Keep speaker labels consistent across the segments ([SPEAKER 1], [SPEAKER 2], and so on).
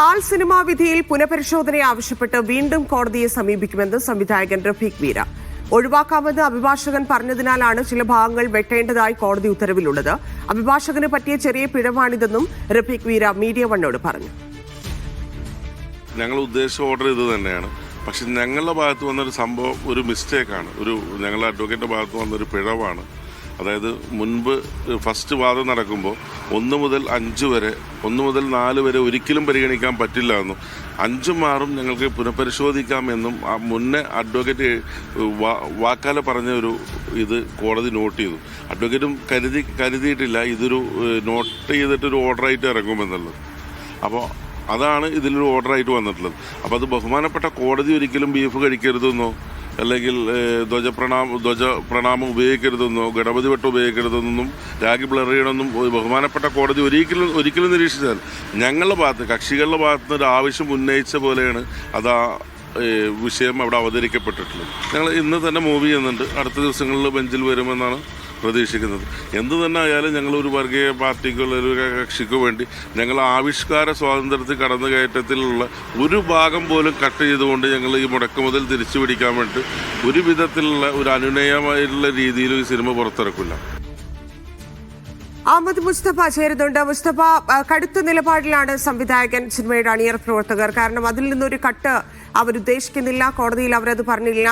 [SPEAKER 1] ഹാൽ cinema വിധിയിൽ പുനഃപരിശോധന ആവശ്യപ്പെട്ട് വീണ്ടും കോടതിയെ സമീപിക്കുമെന്ന് സംവിധായകൻ റഫീഖ് വീര ഒഴിവാക്കാമെന്ന് അഭിഭാഷകൻ പറഞ്ഞതിനാലാണ് ചില ഭാഗങ്ങൾ വെട്ടേണ്ടതായി കോടതി ഉത്തരവിലുള്ളത്. അഭിഭാഷകന് പറ്റിയ ചെറിയ പിഴവാണിതെന്നും റഫീഖ് വീര മീഡിയ വണ്ണോട് പറഞ്ഞു.
[SPEAKER 2] ഞങ്ങൾ ഉദ്ദേശിച്ച ഓർഡർ ഇത് തന്നെയാണ്. പക്ഷെ ഞങ്ങളുടെ ഭാഗത്ത് വന്നൊരു സംഭവം ഒരു മിസ്റ്റേക്കാണ് ഒരു ഞങ്ങളുടെ അഡ്വക്കേറ്റിന്റെ ഭാഗത്ത് വന്നൊരു പിഴവാണ്. അതായത് മുൻപ് ഫസ്റ്റ് വാദം നടക്കുമ്പോൾ ഒന്ന് മുതൽ അഞ്ച് വരെ ഒന്ന് മുതൽ നാല് വരെ ഒരിക്കലും പരിഗണിക്കാൻ പറ്റില്ല എന്നും അഞ്ചും ആറും ഞങ്ങൾക്ക് പുനഃപരിശോധിക്കാമെന്നും മുന്നേ അഡ്വക്കേറ്റ് വാക്കാല പറഞ്ഞ ഒരു ഇത് കോടതി നോട്ട് ചെയ്തു. അഡ്വക്കേറ്റും കരുതി കരുതിയിട്ടില്ല ഇതൊരു നോട്ട് ചെയ്തിട്ടൊരു ഓർഡറായിട്ട് ഇറങ്ങുമെന്നുള്ളത്. അപ്പോൾ അതാണ് ഇതിലൊരു ഓർഡറായിട്ട് വന്നിട്ടുള്ളത്. അപ്പോൾ അത് ബഹുമാനപ്പെട്ട കോടതി ഒരിക്കലും ബീഫ് കഴിക്കരുതെന്നോ? അല്ലെങ്കിൽ ധ്വജ ധ്വജപ്രണാമ ധ്വജ പ്രണാമം ഉപയോഗിക്കരുതെന്നോ ഗണപതി വട്ടം ഉപയോഗിക്കരുതെന്നും രാഗി ബ്ലറിയണമെന്നും ഒരു ബഹുമാനപ്പെട്ട കോടതി ഒരിക്കലും ഒരിക്കലും നിരീക്ഷിച്ചാൽ ഞങ്ങളുടെ ഭാഗത്ത് കക്ഷികളുടെ ഭാഗത്ത് ഒരു ആവശ്യം ഉന്നയിച്ച പോലെയാണ് അത് ആ വിഷയം അവിടെ അവതരിക്കപ്പെട്ടിട്ടുള്ളത്. ഞങ്ങൾ ഇന്ന് തന്നെ മൂവ് ചെയ്യുന്നുണ്ട്. അടുത്ത ദിവസങ്ങളിൽ ബെഞ്ചിൽ വരുമെന്നാണ് പ്രതീക്ഷിക്കുന്നത്. എന്തു തന്നെ ആയാലും ഞങ്ങൾ ഒരു വർഗീയ പാർട്ടിക്കോ അല്ലെങ്കിൽ ഒരു കക്ഷിക്കോ വേണ്ടി ഞങ്ങൾ ആവിഷ്കാര സ്വാതന്ത്ര്യത്തിൽ കടന്നുകയറ്റത്തിലുള്ള ഒരു ഭാഗം പോലും കട്ട് ചെയ്തുകൊണ്ട് ഞങ്ങൾ ഈ മുടക്ക് മുതൽ തിരിച്ചു പിടിക്കാൻ വേണ്ടി ഒരു വിധത്തിലുള്ള ഒരു അനുനയമായിട്ടുള്ള രീതിയിൽ ഈ സിനിമ പുറത്തിറക്കില്ല.
[SPEAKER 1] അഹമ്മദ് മുസ്തഫ ചേരുന്നുണ്ട്. മുസ്തഫ കടുത്ത നിലപാടിലാണ് സംവിധായകൻ സിനിമയുടെ അണിയർ പ്രവർത്തകർ. കാരണം അതിൽ നിന്നൊരു കട്ട് അവരുദ്ദേശിക്കുന്നില്ല കോടതിയിൽ അവരത് പറഞ്ഞില്ല.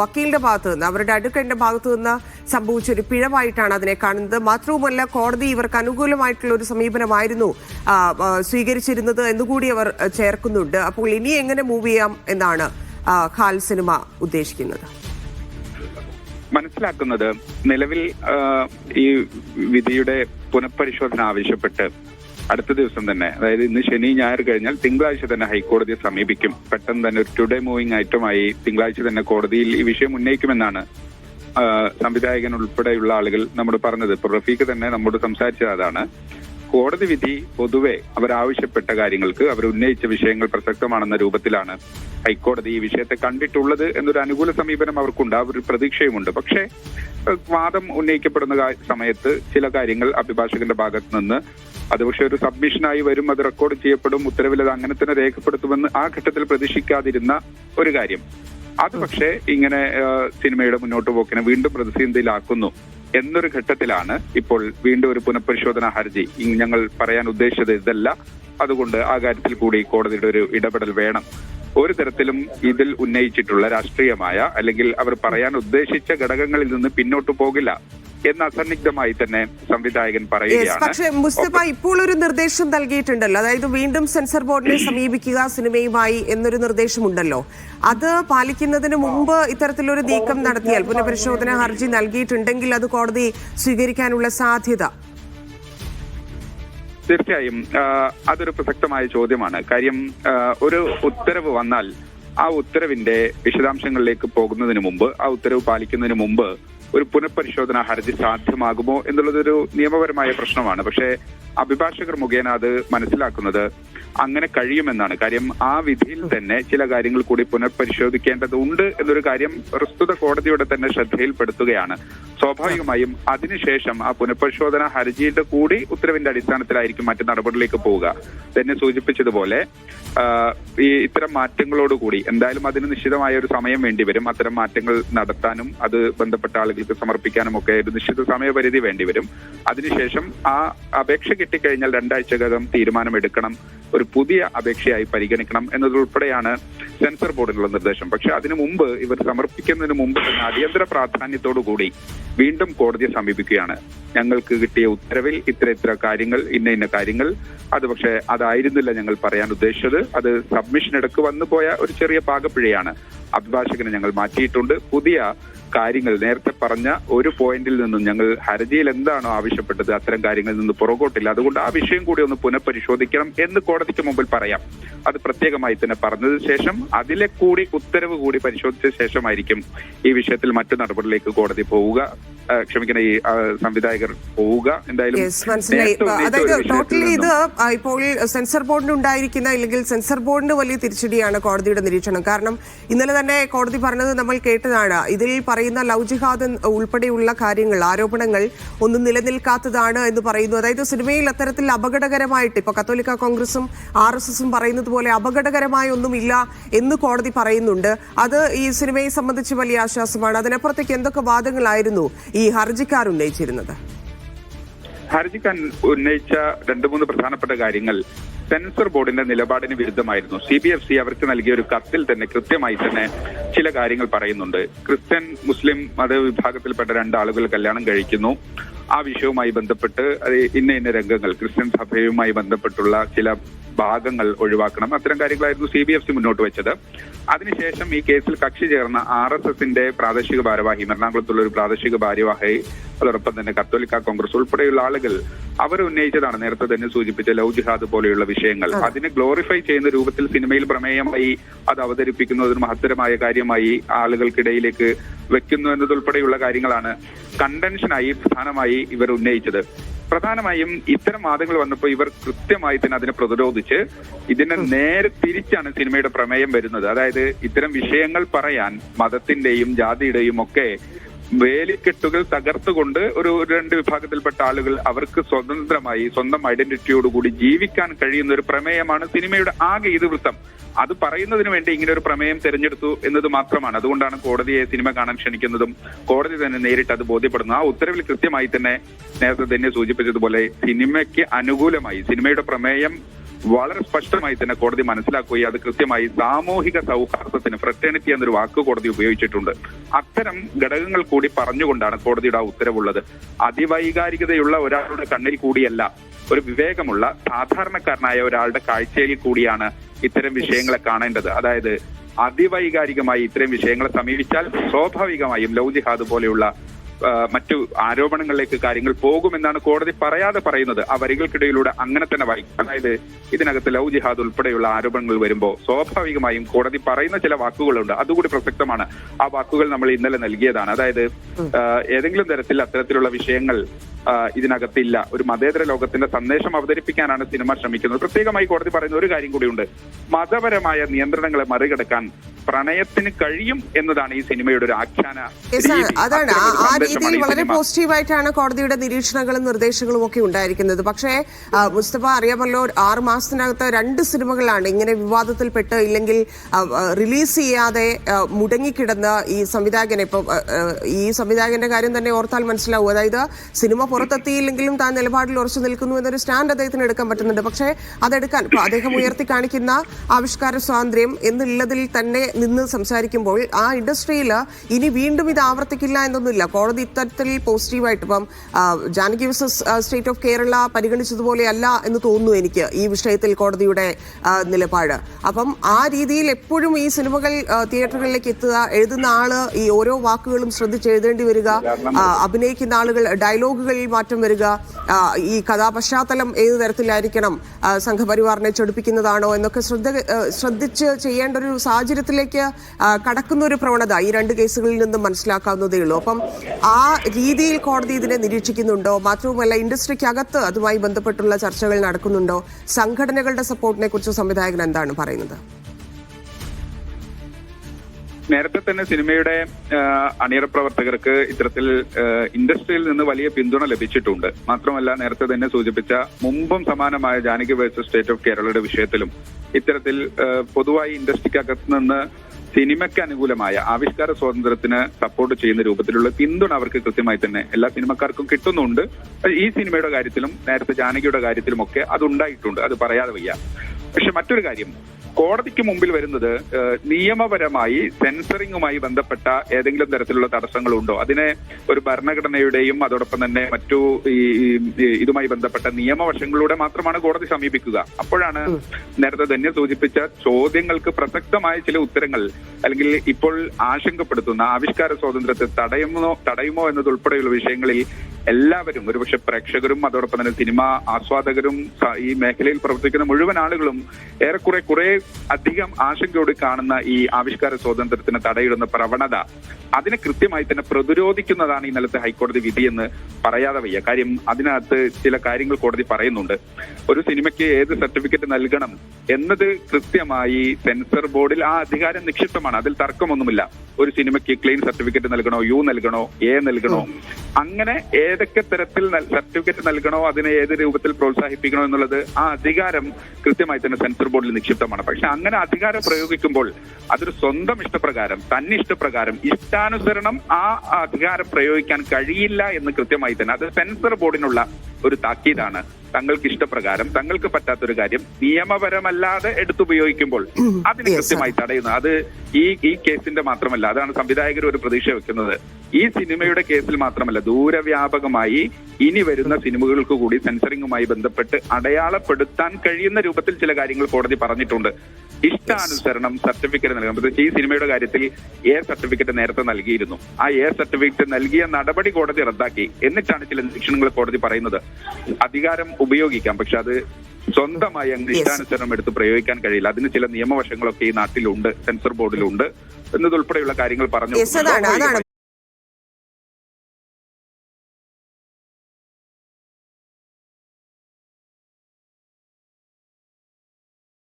[SPEAKER 1] വക്കീലിന്റെ ഭാഗത്തു നിന്ന് അവരുടെ അടുക്കലിന്റെ ഭാഗത്തു നിന്ന് സംഭവിച്ച ഒരു പിഴവായിട്ടാണ് അതിനെ കാണുന്നത്. മാത്രവുമല്ല കോടതി ഇവർക്ക് അനുകൂലമായിട്ടുള്ള ഒരു സമീപനമായിരുന്നു സ്വീകരിച്ചിരുന്നത് എന്നുകൂടി അവർ ചേർക്കുന്നുണ്ട്. അപ്പോൾ ഇനി എങ്ങനെ മൂവ് ചെയ്യാം എന്നാണ് ഖാൽ സിനിമ ഉദ്ദേശിക്കുന്നത്?
[SPEAKER 3] മനസ്സിലാക്കുന്നത് നിലവിൽ ഈ വിധിയുടെ പുനഃപരിശോധന ആവശ്യപ്പെട്ട് അടുത്ത ദിവസം തന്നെ അതായത് ഇന്ന് ശനി ഞായർ കഴിഞ്ഞാൽ തിങ്കളാഴ്ച തന്നെ ഹൈക്കോടതിയെ സമീപിക്കും. പെട്ടെന്ന് തന്നെ ഒരു ടുഡേ മൂവിംഗ് ഐറ്റമായി തിങ്കളാഴ്ച തന്നെ കോടതിയിൽ ഈ വിഷയം ഉന്നയിക്കുമെന്നാണ് സംവിധായകൻ ഉൾപ്പെടെയുള്ള ആളുകൾ നമ്മോട് പറഞ്ഞത്. ഇപ്പൊ റഫീഖ് തന്നെ നമ്മോട് സംസാരിച്ചത് അതാണ്. കോടതി വിധി പൊതുവെ അവരാവശ്യപ്പെട്ട കാര്യങ്ങൾക്ക് അവർ ഉന്നയിച്ച വിഷയങ്ങൾ പ്രസക്തമാണെന്ന രൂപത്തിലാണ് ഹൈക്കോടതി ഈ വിഷയത്തെ കണ്ടിട്ടുള്ളത് എന്നൊരു അനുകൂല സമീപനം അവർക്കുണ്ട് ആ ഒരു പ്രതീക്ഷയുമുണ്ട്. പക്ഷേ വാദം ഉന്നയിക്കപ്പെടുന്ന സമയത്ത് ചില കാര്യങ്ങൾ അഭിഭാഷകന്റെ ഭാഗത്ത് നിന്ന് അത് പക്ഷേ ഒരു സബ്മിഷനായി വരും അത് റെക്കോർഡ് ചെയ്യപ്പെടും ഉത്തരവിൽ അത് അങ്ങനെ തന്നെ രേഖപ്പെടുത്തുമെന്ന് ആ ഘട്ടത്തിൽ പ്രതീക്ഷിക്കാതിരുന്ന ഒരു കാര്യം. അത് പക്ഷേ ഇങ്ങനെ സിനിമയുടെ മുന്നോട്ട് പോക്കിനെ വീണ്ടും പ്രതിസന്ധിയിലാക്കുന്നു. എന്നൊരു ഘട്ടത്തിലാണ് ഇപ്പോൾ വീണ്ടും ഒരു പുനഃപരിശോധനാ ഹർജി. ഞങ്ങൾ പറയാൻ ഉദ്ദേശിച്ചത് ഇതല്ല. അതുകൊണ്ട് ആ കാര്യത്തിൽ കൂടി കോടതിയുടെ ഒരു ഇടപെടൽ വേണം. ഒരു തരത്തിലും ഇതിൽ ഉന്നയിച്ചിട്ടുള്ള രാഷ്ട്രീയമായ അല്ലെങ്കിൽ അവർ പറയാൻ ഉദ്ദേശിച്ച ഘടകങ്ങളിൽ നിന്ന് പിന്നോട്ട് പോകില്ല. എന്ന് അസന്നിഗ്ധമായി തന്നെ സംവിധായകൻ പറയുകയാണ്.
[SPEAKER 1] പക്ഷേ മുസ്തഫ ഇപ്പോൾ ഒരു നിർദ്ദേശം നൽകിയിട്ടുണ്ടല്ലോ. അതായത് വീണ്ടും സെൻസർ ബോർഡിനെ സമീപിക്കുക സിനിമയുമായി എന്നൊരു നിർദ്ദേശമുണ്ടല്ലോ. അത് പാലിക്കുന്നതിന് മുമ്പ് ഇത്തരത്തിലൊരു നീക്കം നടത്തിയാൽ പുനഃപരിശോധന ഹർജി നൽകിയിട്ടുണ്ടെങ്കിൽ അത് കോടതി സ്വീകരിക്കാനുള്ള സാധ്യത.
[SPEAKER 3] തീർച്ചയായും അതൊരു പ്രസക്തമായ ചോദ്യമാണ്. കാര്യം ഒരു ഉത്തരവ് വന്നാൽ ആ ഉത്തരവിന്റെ വിശദാംശങ്ങളിലേക്ക് പോകുന്നതിന് മുമ്പ് ആ ഉത്തരവ് പാലിക്കുന്നതിന് മുമ്പ് ഒരു പുനഃപരിശോധനാ ഹർജി സാധ്യമാകുമോ എന്നുള്ളതൊരു നിയമപരമായ പ്രശ്നമാണ്. പക്ഷേ അഭിഭാഷകർ മുഖേന അത് മനസ്സിലാക്കുന്നത് അങ്ങനെ കഴിയുമെന്നാണ്. കാര്യം ആ വിധിയിൽ തന്നെ ചില കാര്യങ്ങൾ കൂടി പുനഃപരിശോധിക്കേണ്ടതുണ്ട് എന്നൊരു കാര്യം പ്രസ്തുത കോടതിയുടെ തന്നെ ശ്രദ്ധയിൽപ്പെടുത്തുകയാണ്. സ്വാഭാവികമായും അതിനുശേഷം ആ പുനഃപരിശോധന ഹർജിയുടെ കൂടി ഉത്തരവിന്റെ അടിസ്ഥാനത്തിലായിരിക്കും മറ്റു നടപടികളിലേക്ക് പോവുക. തന്നെ സൂചിപ്പിച്ചതുപോലെ ഈ ഇത്തരം മാറ്റങ്ങളോടുകൂടി എന്തായാലും അതിന് നിശ്ചിതമായ ഒരു സമയം വേണ്ടിവരും അത്തരം മാറ്റങ്ങൾ നടത്താനും അത് ബന്ധപ്പെട്ട ആളുകൾക്ക് സമർപ്പിക്കാനും ഒക്കെ ഒരു നിശ്ചിത സമയപരിധി വേണ്ടിവരും അതിനുശേഷം ആ അപേക്ഷ കിട്ടിക്കഴിഞ്ഞാൽ രണ്ടാഴ്ചക്കകം തീരുമാനമെടുക്കണം ഒരു പുതിയ അപേക്ഷയായി പരിഗണിക്കണം എന്നതുൾപ്പെടെയാണ് സെൻസർ ബോർഡിനുള്ള നിർദ്ദേശം. പക്ഷെ അതിനു മുമ്പ് ഇവർ സമർപ്പിക്കുന്നതിന് മുമ്പ് തന്നെ അടിയന്തര പ്രാധാന്യത്തോടുകൂടി വീണ്ടും കോടതിയെ സമീപിക്കുകയാണ്. ഞങ്ങൾക്ക് കിട്ടിയ ഉത്തരവിൽ ഇത്ര ഇത്ര കാര്യങ്ങൾ ഇന്ന ഇന്ന കാര്യങ്ങൾ. അത് പക്ഷേ അതായിരുന്നില്ല ഞങ്ങൾ പറയാൻ ഉദ്ദേശിച്ചത്. അത് സബ്മിഷൻ എടുക്ക് വന്നു പോയ ഒരു ചെറിയ പാകപ്പിഴയാണ്. അഭിഭാഷകനെ ഞങ്ങൾ മാറ്റിയിട്ടുണ്ട്. പുതിയ കാര്യങ്ങൾ നേരത്തെ പറഞ്ഞ ഒരു പോയിന്റിൽ നിന്നും ഞങ്ങൾ ഹർജിയിൽ എന്താണോ ആവശ്യപ്പെട്ടത് അത്തരം കാര്യങ്ങളിൽ നിന്ന് പുറകോട്ടില്ല. അതുകൊണ്ട് ആ വിഷയം കൂടി ഒന്ന് പുനഃപരിശോധിക്കണം എന്ന് കോടതിക്ക് മുമ്പിൽ പറയാം. അത് പ്രത്യേകമായി തന്നെ പറഞ്ഞതിന് ശേഷം അതിലെ കൂടി ഉത്തരവ് കൂടി പരിശോധിച്ച ശേഷമായിരിക്കും ഈ വിഷയത്തിൽ മറ്റു നടപടിയിലേക്ക് കോടതി പോവുക. ക്ഷമിക്കുന്ന ക്ഷമിക്കണം ഈ സംവിധായകർ പോവുക. എന്തായാലും
[SPEAKER 1] അതായത് ടോട്ടലി ഇത് ഇപ്പോൾ സെൻസർ ബോർഡിന് ഉണ്ടായിരിക്കുന്ന അല്ലെങ്കിൽ സെൻസർ ബോർഡിന് വലിയ തിരിച്ചടിയാണ് കോടതിയുടെ നിരീക്ഷണം. കാരണം ഇന്നലെ തന്നെ കോടതി പറഞ്ഞത് നമ്മൾ കേട്ടതാണ്. ഇതിൽ പറയുന്ന ലവ് ജിഹാദ് ഉൾപ്പെടെയുള്ള കാര്യങ്ങൾ ആരോപണങ്ങൾ ഒന്നും നിലനിൽക്കാത്തതാണ് എന്ന് പറയുന്നു. അതായത് സിനിമയിൽ അത്തരത്തിൽ അപകടകരമായിട്ട് ഇപ്പൊ കത്തോലിക്ക കോൺഗ്രസും ആർ എസ് എസും പറയുന്നത് പോലെ അപകടകരമായ ഒന്നുമില്ല എന്ന് കോടതി പറയുന്നുണ്ട്. അത് ഈ സിനിമയെ സംബന്ധിച്ച് വലിയ ആശ്വാസമാണ്. അതിനപ്പുറത്തേക്ക് എന്തൊക്കെ വാദങ്ങളായിരുന്നു ഈ ഹർജിക്കാർ ഉന്നയിച്ചിരുന്നത്?
[SPEAKER 3] ഹർജിക്കാൻ ഉന്നയിച്ച രണ്ട് മൂന്ന് പ്രധാനപ്പെട്ട കാര്യങ്ങൾ സെൻസർ ബോർഡിന്റെ നിലപാടിന് വിരുദ്ധമായിരുന്നു. സി ബി എഫ് സി അവർക്ക് നൽകിയ ഒരു കത്തിൽ തന്നെ കൃത്യമായി തന്നെ ചില കാര്യങ്ങൾ പറയുന്നുണ്ട്. ക്രിസ്ത്യൻ മുസ്ലിം മതവിഭാഗത്തിൽപ്പെട്ട രണ്ടാളുകൾ കല്യാണം കഴിക്കുന്നു. ആ വിഷയവുമായി ബന്ധപ്പെട്ട് ഇന്ന ഇന്ന രംഗങ്ങൾ ക്രിസ്ത്യൻ സഭയുമായി ബന്ധപ്പെട്ടുള്ള ചില ഭാഗങ്ങൾ ഒഴിവാക്കണം. അത്തരം കാര്യങ്ങളായിരുന്നു സി ബി എഫ് സി മുന്നോട്ട് വെച്ചത്. അതിനുശേഷം ഈ കേസിൽ കക്ഷി ചേർന്ന ആർ എസ് എസിന്റെ പ്രാദേശിക ഭാരവാഹി എറണാകുളത്തുള്ള ഒരു പ്രാദേശിക ഭാരവാഹി അതോടൊപ്പം തന്നെ കത്തോലിക്ക കോൺഗ്രസ് ഉൾപ്പെടെയുള്ള ആളുകൾ അവർ ഉന്നയിച്ചതാണ് നേരത്തെ തന്നെ സൂചിപ്പിച്ച ലവ് ജിഹാദ് പോലെയുള്ള വിഷയങ്ങൾ. അതിനെ ഗ്ലോറിഫൈ ചെയ്യുന്ന രൂപത്തിൽ സിനിമയിൽ പ്രമേയമായി അത് അവതരിപ്പിക്കുന്നത് ഒരു മഹത്തരമായ കാര്യമായി ആളുകൾക്കിടയിലേക്ക് വെക്കുന്നു എന്നതുൾപ്പെടെയുള്ള കാര്യങ്ങളാണ് കണ്ടൻഷനായി പ്രധാനമായി ഇവർ ഉന്നയിച്ചത്. പ്രധാനമായും ഇത്തരം വാദങ്ങൾ വന്നപ്പോൾ ഇവർ കൃത്യമായി തന്നെ അതിനെ പ്രതിരോധിച്ച് ഇതിനെ നേരെ തിരിച്ചാണ് സിനിമയുടെ പ്രമേയം വരുന്നത്. അതായത് ഇത്തരം വിഷയങ്ങൾ പറയാൻ മതത്തിന്റെയും ജാതിയുടെയും ഒക്കെ വേലിക്കെട്ടുകൾ തകർത്തുകൊണ്ട് ഒരു രണ്ട് വിഭാഗത്തിൽപ്പെട്ട ആളുകൾ അവർക്ക് സ്വതന്ത്രമായി സ്വന്തം ഐഡന്റിറ്റിയോടുകൂടി ജീവിക്കാൻ കഴിയുന്ന ഒരു പ്രമേയമാണ് സിനിമയുടെ ആകെ ഇതിവൃത്തം അത് പറയുന്നതിന് വേണ്ടി ഇങ്ങനെ ഒരു പ്രമേയം തിരഞ്ഞെടുത്തു എന്നത് മാത്രമാണ്. അതുകൊണ്ടാണ് കോടതിയെ സിനിമ കാണാൻ ക്ഷണിക്കുന്നതും കോടതി തന്നെ നേരിട്ട് അത് ബോധ്യപ്പെടുന്നു. ആ ഉത്തരവിൽ കൃത്യമായി തന്നെ നേരത്തെ തന്നെ സൂചിപ്പിച്ചതുപോലെ സിനിമയ്ക്ക് അനുകൂലമായി സിനിമയുടെ പ്രമേയം വളരെ സ്പഷ്ടമായി തന്നെ കോടതി മനസ്സിലാക്കുകയും അത് കൃത്യമായി സാമൂഹിക സൗഹാർദ്ദത്തിന് ഫ്രട്ടേണിറ്റി എന്നൊരു വാക്ക് കോടതി ഉപയോഗിച്ചിട്ടുണ്ട്. അത്തരം ഘടകങ്ങൾ കൂടി പറഞ്ഞുകൊണ്ടാണ് കോടതിയുടെ ആ ഉത്തരവുള്ളത്. അതിവൈകാരികതയുള്ള ഒരാളുടെ കണ്ണിൽ കൂടിയല്ല ഒരു വിവേകമുള്ള സാധാരണക്കാരനായ ഒരാളുടെ കാഴ്ചയിൽ കൂടിയാണ് ഇത്തരം വിഷയങ്ങളെ കാണേണ്ടത്. അതായത് അതിവൈകാരികമായി ഇത്തരം വിഷയങ്ങളെ സമീപിച്ചാൽ സ്വാഭാവികമായും ലവ് ജിഹാദ് പോലെയുള്ള മറ്റു ആരോപണങ്ങളിലേക്ക് കാര്യങ്ങൾ പോകുമെന്നാണ് കോടതി പറയാതെ പറയുന്നത്. ആ വരികൾക്കിടയിലൂടെ അങ്ങനെ തന്നെ വായിക്കും അതായത് ഇതിനകത്ത് ലവ് ജിഹാദ് ഉൾപ്പെടെയുള്ള ആരോപണങ്ങൾ വരുമ്പോൾ സ്വാഭാവികമായും കോടതി പറയുന്ന ചില വാക്കുകളുണ്ട്. അതുകൂടി പ്രസക്തമാണ്. ആ വാക്കുകൾ നമ്മൾ ഇന്നലെ നൽകിയതാണ്. അതായത് ഏതെങ്കിലും തരത്തിൽ അത്തരത്തിലുള്ള വിഷയങ്ങൾ ഇതിനകത്തില്ല. ഒരു മതേതര ലോകത്തിന്റെ സന്ദേശം അവതരിപ്പിക്കാനാണ് സിനിമ ശ്രമിക്കുന്നത്. പ്രത്യേകമായി കോടതി പറയുന്ന ഒരു കാര്യം കൂടിയുണ്ട്. മതപരമായ നിയന്ത്രണങ്ങളെ മറികടക്കാൻ പ്രണയത്തിന് കഴിയും എന്നതാണ് ഈ സിനിമയുടെ ഒരു ആഖ്യാന.
[SPEAKER 1] അതാണ്. ആ- രീതിയിൽ വളരെ പോസിറ്റീവായിട്ടാണ് കോടതിയുടെ നിരീക്ഷണങ്ങളും നിർദ്ദേശങ്ങളും ഒക്കെ ഉണ്ടായിരിക്കുന്നത്. പക്ഷേ മുസ്തഫ അറിയാമല്ലോ ആറ് മാസത്തിനകത്ത് രണ്ട് സിനിമകളാണ് ഇങ്ങനെ വിവാദത്തിൽപ്പെട്ട് ഇല്ലെങ്കിൽ റിലീസ് ചെയ്യാതെ മുടങ്ങിക്കിടന്ന ഈ സംവിധായകനെ. ഇപ്പൊ ഈ സംവിധായകന്റെ കാര്യം തന്നെ ഓർത്താൽ മനസ്സിലാവും. അതായത് സിനിമ പുറത്തെത്തിയില്ലെങ്കിലും താൻ നിലപാടിൽ ഉറച്ചു നിൽക്കുന്നു എന്നൊരു സ്റ്റാൻഡ് അദ്ദേഹത്തിന് എടുക്കാൻ പറ്റുന്നുണ്ട്. പക്ഷേ അതെടുക്കാൻ അദ്ദേഹം ഉയർത്തി കാണിക്കുന്ന ആവിഷ്കാര സ്വാതന്ത്ര്യം എന്നുള്ളതിൽ തന്നെ നിന്ന് സംസാരിക്കുമ്പോൾ ആ ഇൻഡസ്ട്രിയിൽ ഇനി വീണ്ടും ഇത് ആവർത്തിക്കില്ല എന്നൊന്നുമില്ല. കോടതി ഇത്തരത്തിൽ പോസിറ്റീവായിട്ട് ഇപ്പം Janaki versus state of Kerala പരിഗണിച്ചതുപോലെ അല്ല എന്ന് തോന്നുന്നു എനിക്ക് ഈ വിഷയത്തിൽ കോടതിയുടെ നിലപാട്. അപ്പം ആ രീതിയിൽ എപ്പോഴും ഈ സിനിമകൾ തിയേറ്ററുകളിലേക്ക് എത്തുക എഴുതുന്ന ആൾ ഈ ഓരോ വാക്കുകളും ശ്രദ്ധിച്ച് എഴുതേണ്ടി വരിക അഭിനയിക്കുന്ന ആളുകൾ ഡയലോഗുകളിൽ മാറ്റം വരിക ഈ കഥാപശ്ചാത്തലം ഏത് തരത്തിലായിരിക്കണം സംഘപരിവാറിനെ ചൊടിപ്പിക്കുന്നതാണോ എന്നൊക്കെ ശ്രദ്ധ ശ്രദ്ധിച്ച് ചെയ്യേണ്ട ഒരു സാഹചര്യത്തിലേക്ക് ആ, കടക്കുന്ന ഒരു പ്രവണത ഈ രണ്ട് കേസുകളിൽ നിന്നും മനസ്സിലാക്കാവുന്നതേ ഉള്ളൂ. അപ്പം ആ രീതിയിൽ കോടതി ഇതിനെ നിരീക്ഷിക്കുന്നുണ്ടോ? മാത്രവുമല്ല ഇൻഡസ്ട്രിക്കകത്ത് അതുമായി ബന്ധപ്പെട്ടുള്ള ചർച്ചകൾ നടക്കുന്നുണ്ടോ? സംഘടനകളുടെ സപ്പോർട്ടിനെ കുറിച്ച് സംവിധായകൻ എന്താണ് പറയുന്നത്?
[SPEAKER 3] നേരത്തെ തന്നെ സിനിമയുടെ അണിയറ പ്രവർത്തകർക്ക് ഇത്തരത്തിൽ ഇൻഡസ്ട്രിയിൽ നിന്ന് വലിയ പിന്തുണ ലഭിച്ചിട്ടുണ്ട്. മാത്രമല്ല നേരത്തെ തന്നെ സൂചിപ്പിച്ച മുമ്പും സമാനമായ ജാനകി വേഴ്സസ് സ്റ്റേറ്റ് ഓഫ് കേരളയുടെ വിഷയത്തിലും ഇത്തരത്തിൽ പൊതുവായി ഇൻഡസ്ട്രിക്കകത്ത് നിന്ന് സിനിമയ്ക്ക് അനുകൂലമായ ആവിഷ്കാര സ്വാതന്ത്ര്യത്തിന് സപ്പോർട്ട് ചെയ്യുന്ന രൂപത്തിലുള്ള പിന്തുണ അവർക്ക് കൃത്യമായി തന്നെ എല്ലാ സിനിമക്കാർക്കും കിട്ടുന്നുണ്ട്. ഈ സിനിമയുടെ കാര്യത്തിലും നേരത്തെ ജാനകിയുടെ കാര്യത്തിലും ഒക്കെ അതുണ്ടായിട്ടുണ്ട്. അത് പറയാതെ വയ്യ. പക്ഷെ മറ്റൊരു കാര്യം. കോടതിക്ക് മുമ്പിൽ വരുന്നത് നിയമപരമായി സെൻസറിങ്ങുമായി ബന്ധപ്പെട്ട ഏതെങ്കിലും തരത്തിലുള്ള തടസ്സങ്ങളുണ്ടോ? അതിനെ ഒരു ഭരണഘടനയുടെയും അതോടൊപ്പം തന്നെ മറ്റു ഈ ഇതുമായി ബന്ധപ്പെട്ട നിയമവശങ്ങളിലൂടെ മാത്രമാണ് കോടതി സമീപിക്കുക. അപ്പോഴാണ് നേരത്തെ തന്നെ സൂചിപ്പിച്ച ചോദ്യങ്ങൾക്ക് പ്രസക്തമായ ചില ഉത്തരങ്ങൾ അല്ലെങ്കിൽ ഇപ്പോൾ ആശങ്കപ്പെടുത്തുന്ന ആവിഷ്കാര സ്വാതന്ത്ര്യത്തെ തടയുമോ തടയുമോ എന്നതുൾപ്പെടെയുള്ള വിഷയങ്ങളിൽ എല്ലാവരും ഒരുപക്ഷെ പ്രേക്ഷകരും അതോടൊപ്പം തന്നെ സിനിമ ആസ്വാദകരും ഈ മേഖലയിൽ പ്രവർത്തിക്കുന്ന മുഴുവൻ ആളുകളും ഏറെക്കുറെ കുറെ അധികം ആശങ്കയോട് കാണുന്ന ഈ ആവിഷ്കാര സ്വാതന്ത്ര്യത്തിന് തടയിടുന്ന പ്രവണത അതിനെ കൃത്യമായി തന്നെ പ്രതിരോധിക്കുന്നതാണ് ഇന്നലത്തെ ഹൈക്കോടതി വിധി എന്ന് പറയാതെ വയ്യ. കാര്യം അതിനകത്ത് ചില കാര്യങ്ങൾ കോടതി പറയുന്നുണ്ട്. ഒരു സിനിമയ്ക്ക് ഏത് സർട്ടിഫിക്കറ്റ് നൽകണം എന്നത് കൃത്യമായി സെൻസർ ബോർഡിൽ ആ അധികാരം നിക്ഷിപ്തമാണ്. അതിൽ തർക്കമൊന്നുമില്ല. ഒരു സിനിമയ്ക്ക് ക്ലീൻ സർട്ടിഫിക്കറ്റ് നൽകണോ യു നൽകണോ എ നൽകണോ അങ്ങനെ ഏതൊക്കെ തരത്തിൽ സർട്ടിഫിക്കറ്റ് നൽകണോ അതിനെ ഏത് രൂപത്തിൽ പ്രോത്സാഹിപ്പിക്കണോ എന്നുള്ളത് ആ അധികാരം കൃത്യമായി തന്നെ സെൻസർ ബോർഡിൽ നിക്ഷിപ്തമാണ്. പക്ഷെ അങ്ങനെ അധികാരം പ്രയോഗിക്കുമ്പോൾ അതൊരു സ്വന്തം ഇഷ്ടപ്രകാരം തന്നിഷ്ടപ്രകാരം ഇഷ്ടാനുസരണം ആ അധികാരം പ്രയോഗിക്കാൻ കഴിയില്ല എന്ന് കൃത്യമായി തന്നെ അത് സെൻസർ ബോർഡിനുള്ള ഒരു താക്കീതാണ്. തങ്ങൾക്ക് ഇഷ്ടപ്രകാരം തങ്ങൾക്ക് പറ്റാത്തൊരു കാര്യം നിയമപരമല്ലാതെ എടുത്തുപയോഗിക്കുമ്പോൾ അതിന് കൃത്യമായി തടയുന്നു അത് ഈ ഈ കേസിന്റെ മാത്രമല്ല അതാണ് സംവിധായകർ ഒരു പ്രതീക്ഷ വെക്കുന്നത്. ഈ സിനിമയുടെ കേസിൽ മാത്രമല്ല ദൂരവ്യാപകമായി ഇനി വരുന്ന സിനിമകൾക്ക് കൂടി സെൻസറിങ്ങുമായി ബന്ധപ്പെട്ട് അടയാളപ്പെടുത്താൻ കഴിയുന്ന രൂപത്തിൽ ചില കാര്യങ്ങൾ കോടതി പറഞ്ഞിട്ടുണ്ട്. ഇഷ്ടാനുസരണം സർട്ടിഫിക്കറ്റ് നൽകാം പ്രത്യേകിച്ച് ഈ സിനിമയുടെ കാര്യത്തിൽ എ സർട്ടിഫിക്കറ്റ് നേരത്തെ നൽകിയിരുന്നു. ആ എ സർട്ടിഫിക്കറ്റ് നൽകിയ നടപടി കോടതി റദ്ദാക്കി. എന്നിട്ടാണ് ചില നിരീക്ഷണങ്ങൾ കോടതി പറയുന്നത്. അധികാരം ഉപയോഗിക്കാം പക്ഷെ അത് സ്വന്തമായി അങ്ങ്. ഇഷ്ടാനുസരണം എടുത്ത് പ്രയോഗിക്കാൻ കഴിയില്ല. അതിന് ചില നിയമവശങ്ങളൊക്കെ ഈ നാട്ടിലുണ്ട് സെൻസർ ബോർഡിലുണ്ട് എന്നതുൾപ്പെടെയുള്ള കാര്യങ്ങൾ പറഞ്ഞു